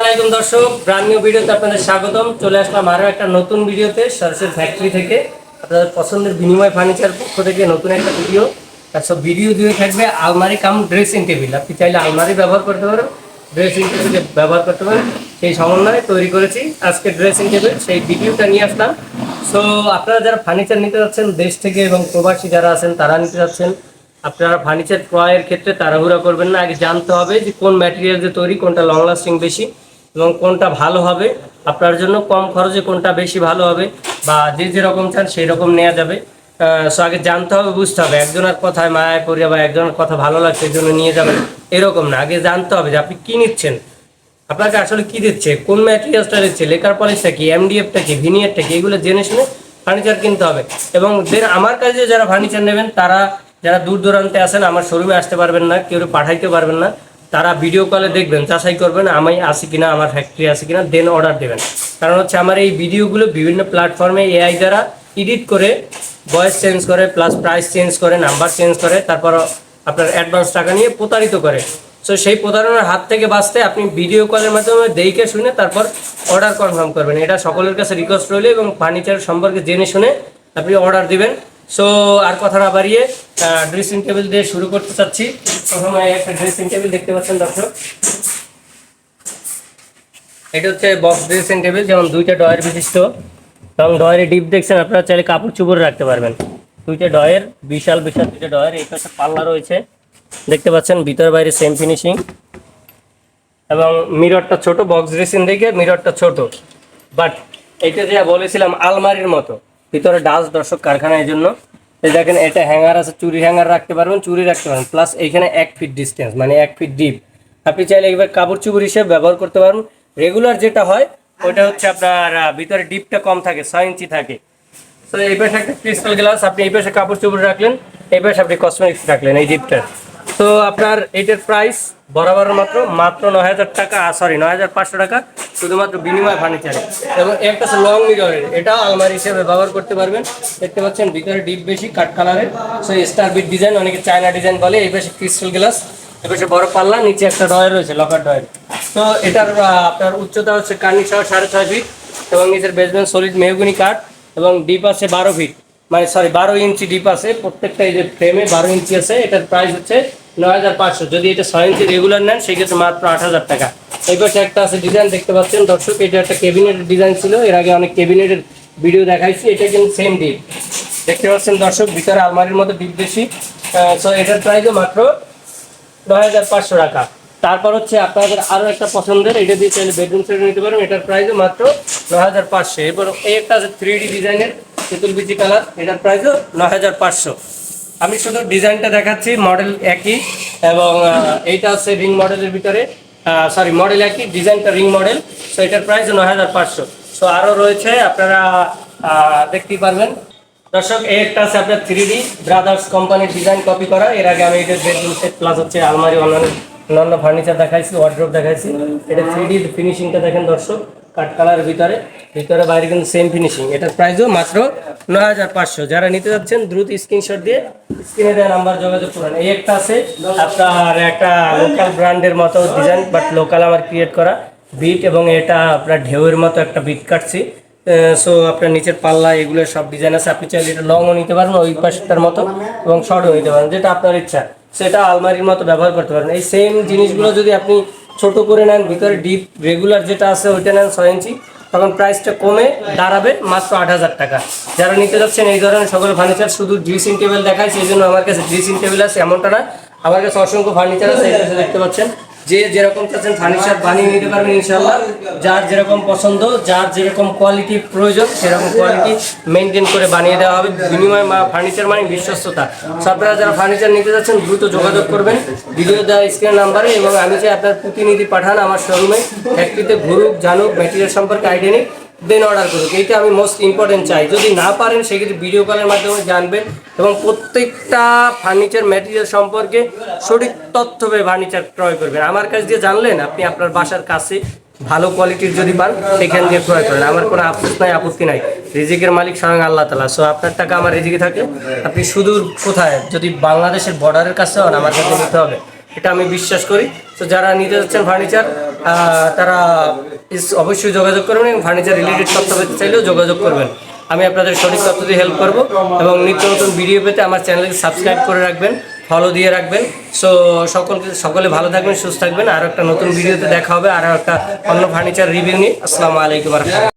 আসসালামাইকুম দর্শক brand new ভিডিওতে আপনাদের স্বাগতম। চলে আসলাম আরও একটা নতুন ভিডিওতে সরষের ফ্যাক্টরি থেকে। আপনাদের পছন্দের বিনিময় ফার্নিচার পক্ষ থেকে নতুন একটা ভিডিও। সব ভিডিও দিয়ে থাকবে আলমারি কাম ড্রেসিং টেবিল আপনি চাইলে আলমারি ব্যবহার করতে পারেন ড্রেসিং টেবিল ব্যবহার করতে পারেন, সেই সমন্বয়ে তৈরি করেছি আজকে ড্রেসিং টেবিল সেই ভিডিওটা নিয়ে আসলাম। সো আপনারা যারা ফার্নিচার নিতে যাচ্ছেন, দেশ থেকে এবং প্রবাসী যারা আছেন, তারা নিতে যাচ্ছেন। আপনারা ফার্নিচার ক্রয়ের ক্ষেত্রে তাড়াহুড়া করবেন না। আগে জানতে হবে যে কোন ম্যাটেরিয়াল দিয়ে তৈরি, কোনটা লং লাস্টিং বেশি। এবং কোনটা ভালো হবে, আপনার জন্য কম খরচে কোনটা বেশি ভালো হবে, বা যে যেরকম চান সেই রকম নেওয়া যাবে। সো আগে জানতে হবে, বুঝতে হবে, একজনের কথায় মায়ায় পড়িয়া বা একজনের কথা ভালো লাগছে এই জন্য নিয়ে যাবেন, এরকম না, আগে জানতে হবে যে আপনি কী নিচ্ছেন। আপনাকে আসলে কী দিচ্ছে, কোন ম্যাটেরিয়ালসটা দিচ্ছে লেকার পলিশটা কি এমডিএফটা কি ভিনিয়ারটা কি, এগুলো জেনে শুনে ফার্নিচার কিনতে হবে। এবং দের আমার কাছে যারা ফার্নিচার নেবেন, তারা যারা দূর দূরান্তে আসেন আমার শোরুমে আসতে পারবেন না, কেউ পাঠাইতে পারবেন না। তারা ভিডিও কলে দেখবেন, যাচাই করবেন আমি আসি কিনা, আমার ফ্যাক্টরি আসি কিনা দেন অর্ডার দেবেন। কারণ হচ্ছে আমার এই ভিডিওগুলো বিভিন্ন প্ল্যাটফর্মে এআই দ্বারা এডিট করে ভয়েস চেঞ্জ করে প্লাস প্রাইস চেঞ্জ করে নাম্বার চেঞ্জ করে, তারপর আপনার অ্যাডভান্স টাকা নিয়ে প্রতারিত করে। সো সেই প্রতারণার হাত থেকে বাঁচতে আপনি ভিডিও কলের মাধ্যমে দেখে শুনে তারপর অর্ডার কনফার্ম করবেন। এটা সকলের কাছে রিকোয়েস্ট রইল এবং ফার্নিচার সম্পর্কে জেনে শুনে আপনি অর্ডার দিবেন। সো আর কথা না বাড়িয়ে ড্রেসিং টেবিল দিয়ে শুরু করতে চাচ্ছি। প্রথমে একটা ড্রেসিং টেবিল দেখতে পাচ্ছেন দর্শক। এটা হচ্ছে বক্স ড্রেসিং টেবিল যেমন দুইটা ডয়ের বিশিষ্ট। এবং ডয়ের ডিপ দেখছেন, আপনারা চাইলে কাপড় চুপড় রাখতে পারবেন। দুইটা ডয়ের, বিশাল বিশাল দুইটা ডয়ের এই পাশে পাল্লা রয়েছে। দেখতে পাচ্ছেন, ভিতর বাইরে সেম ফিনিশিং এবং মিররটা ছোট বক্স ড্রেসিং দেখে মিররটা ছোট। বাট এটা যে বলেছিলাম, আলমারির মতো। ভিতরে ডাস দর্শক কারখানা এই জন্য এই দেখেন, এটা হ্যাঙ্গার আছে, চুরি হ্যাঙ্গার রাখতে পারবেন, চুরি রাখতে পারবেন। প্লাস এইখানে এক ফিট ডিস্টেন্স মানে এক ফিট ডিপ আপনি চাইলে এবার কাপড় চুপুর হিসেবে ব্যবহার করতে পারবেন। রেগুলার যেটা হয় ওটা হচ্ছে আপনার ভিতরে ডিপটা কম থাকে, ছয় ইঞ্চি থাকে। তো এই পাশে একটা ক্রিস্টাল গ্লাস আপনি এই পাশে কাপড় চোপড় রাখলেন, এই পাশে আপনি কসমেটিক্স রাখলেন, এই জিপটার তো আপনার এটার প্রাইস বরাবর মাত্র মাত্র নয় হাজার টাকা সরি নয় হাজার পাঁচশো টাকা, শুধুমাত্র বিনিময় ফার্নিচারে এবং একটা লং মিররের এটাও আলমারি হিসেবে ব্যবহার করতে পারবেন। দেখতে পাচ্ছেন ভিতরে ডিপ বেশি কাট কালারের সো স্টার বিট ডিজাইন অনেকে চায়না ডিজাইন বলে, এই পাশে ক্রিস্টাল গ্লাস এই পাশে বড় পাল্লা, নিচে একটা ডয়ের রয়েছে লকার ডয়ের তো এটার আপনার উচ্চতা হচ্ছে কার্নি সহ সাড়ে ছয় ফিট এবং নিচের বেসমেন্ট সলিড মেহগুনি কাঠ এবং ডিপ আছে বারো ফিট মানে সরি বারো ইঞ্চি ডিপ আছে। প্রত্যেকটা এই যে ফ্রেমে বারো ইঞ্চি আছে, এটার প্রাইস হচ্ছে নয় হাজার পাঁচশো। যদি এটা ছয় ইঞ্চি রেগুলার নেন, সেক্ষেত্রে মাত্র আট হাজার টাকা। এই একটা আছে ডিজাইন দেখতে পাচ্ছেন দর্শক, এটা একটা ক্যাবিনেটের ডিজাইন ছিল। এর আগে অনেক ক্যাবিনেটের ভিডিও দেখাইছি, এটা কিন্তু সেম ডিপ দেখতে পাচ্ছেন দর্শক, ভিতরে আলমারির মতো ডিপ বেশি। সো এটার প্রাইসও মাত্র নয় হাজার পাঁচশো টাকা। তারপর হচ্ছে আপনাদের আরও একটা পছন্দের, এটা দিয়ে চাইলে বেডরুম সেট নিতে পারেন, এটার প্রাইসও মাত্র নয় হাজার পাঁচশো। এরপর এই একটা আছে থ্রি ডি ডিজাইনের তেঁতুল বিচি কালার এটার প্রাইসও নয় হাজার পাঁচশো। আমি শুধু ডিজাইনটা দেখাচ্ছি মডেল একই এবং এইটা হচ্ছে রিং মডেলের ভিতরে সরি মডেল একই, ডিজাইনটা রিং মডেল সো এটার প্রাইস নয় হাজার পাঁচশো। সো আরও রয়েছে, আপনারা দেখতেই পারবেন। দর্শক, এই একটা আছে আপনার থ্রি ডি ব্রাদার্স কোম্পানির ডিজাইন কপি করা। এর আগে আমি এটা বেডরুম সেট প্লাস হচ্ছে আলমারি, অন্যান্য অন্যান্য ফার্নিচার দেখাইছি ওয়ার্ড্রোপ দেখাইছি। এটা থ্রি ডি ফিনিশিংটা দেখেন দর্শক। কাঠ কালারের ভিতরে ভিতরে বাইরে কিন্তু সেম ফিনিশিং এটার প্রাইসও মাত্র নয় হাজার পাঁচশো। যারা নিতে যাচ্ছেন, দ্রুত স্ক্রিনশট দিয়ে স্ক্রিনে দেওয়া নাম্বার যোগাযোগ করুন। এই একটা আছে আপনার একটা লোকাল ব্র্যান্ডের মতো ডিজাইন বাট লোকাল আমার ক্রিয়েট করা বিট এবং এটা আপনার ঢেউয়ের মতো একটা বিট কাটছি। সো আপনার নিচের পাল্লা, এগুলো সব ডিজাইন আছে। আপনি চাইলে এটা লংও নিতে পারেন, ওই পাশটার মতো, এবং শর্টও নিতে পারেন, যেটা আপনার ইচ্ছা। সেটা আলমারির মতো ব্যবহার করতে পারেন। এই সেম জিনিসগুলো যদি আপনি ছোট করে নেন, ভিতরে ডিপ রেগুলার যেটা আছে ওইটা নেন ছয় ইঞ্চি। তখন প্রাইসটা কমে দাঁড়াবে মাত্র আট হাজার টাকা। যারা নিতে যাচ্ছেন এই ধরনের সকল ফার্নিচার শুধু ড্রেসিং টেবিল দেখায় সেই জন্য আমার কাছে ড্রেসিং টেবিল আছে এমনটা না। আমার কাছে অসংখ্য ফার্নিচার আছে দেখতে পাচ্ছেন। যে যেরকম চাচ্ছেন ফার্নিচার বানিয়ে নিতে পারবেন ইনশাল্লাহ যার যেরকম পছন্দ, যার যেরকম কোয়ালিটি প্রয়োজন, সেরকম কোয়ালিটি মেনটেন করে বানিয়ে দেওয়া হবে। বিনিময় ফার্নিচার মানে বিশ্বস্ততা। আপনারা যারা ফার্নিচার নিতে যাচ্ছেন, দ্রুত যোগাযোগ করবেন। ভিডিও দেওয়া স্ক্রিন নাম্বারে এবং আমি চাই আপনার প্রতিনিধি পাঠান আমার শোরুমে ফ্যাক্টরিতে ঘুরুক, জানুক ম্যাটেরিয়াল সম্পর্কে আইডিয়া নিক দেন অর্ডার করুক। এইটা আমি মোস্ট ইম্পর্টেন্ট চাই। যদি না পারেন, সেক্ষেত্রে ভিডিও কলের মাধ্যমে জানবেন এবং প্রত্যেকটা ফার্নিচার ম্যাটেরিয়াল সম্পর্কে সঠিক তথ্য পেয়ে ফার্নিচার ক্রয় করবেন। আমার কাছ দিয়ে জানলেন, আপনি আপনার বাসার কাছে ভালো কোয়ালিটির যদি পান, সেখান দিয়ে ক্রয় করেন। আমার কোনো আফসোস নাই, আপত্তি নাই। রিজিকের মালিক স্বয়ং আল্লাহ তালা সো আপনার টাকা আমার রিজিকে থাকে। আপনি সুদূর কোথায়? যদি বাংলাদেশের বর্ডারের কাছে হন, আমার কাছে নিতে হবে। এটা আমি বিশ্বাস করি। তো যারা নিতে যাচ্ছেন ফার্নিচার তারা অবশ্যই যোগাযোগ করবেন এবং ফার্নিচার রিলেটেড তথ্য পেতে চাইলেও যোগাযোগ করবেন। আমি আপনাদের সঠিক তথ্য দিয়ে হেল্প করব এবং নিত্য নতুন ভিডিও পেতে আমার চ্যানেলকে সাবস্ক্রাইব করে রাখবেন ফলো দিয়ে রাখবেন। সো সকলকে, সকলে ভালো থাকবেন, সুস্থ থাকবেন। আর একটা নতুন ভিডিওতে দেখা হবে, আর একটা অন্য ফার্নিচার রিভিউ নিয়ে। আসসালামু আলাইকুম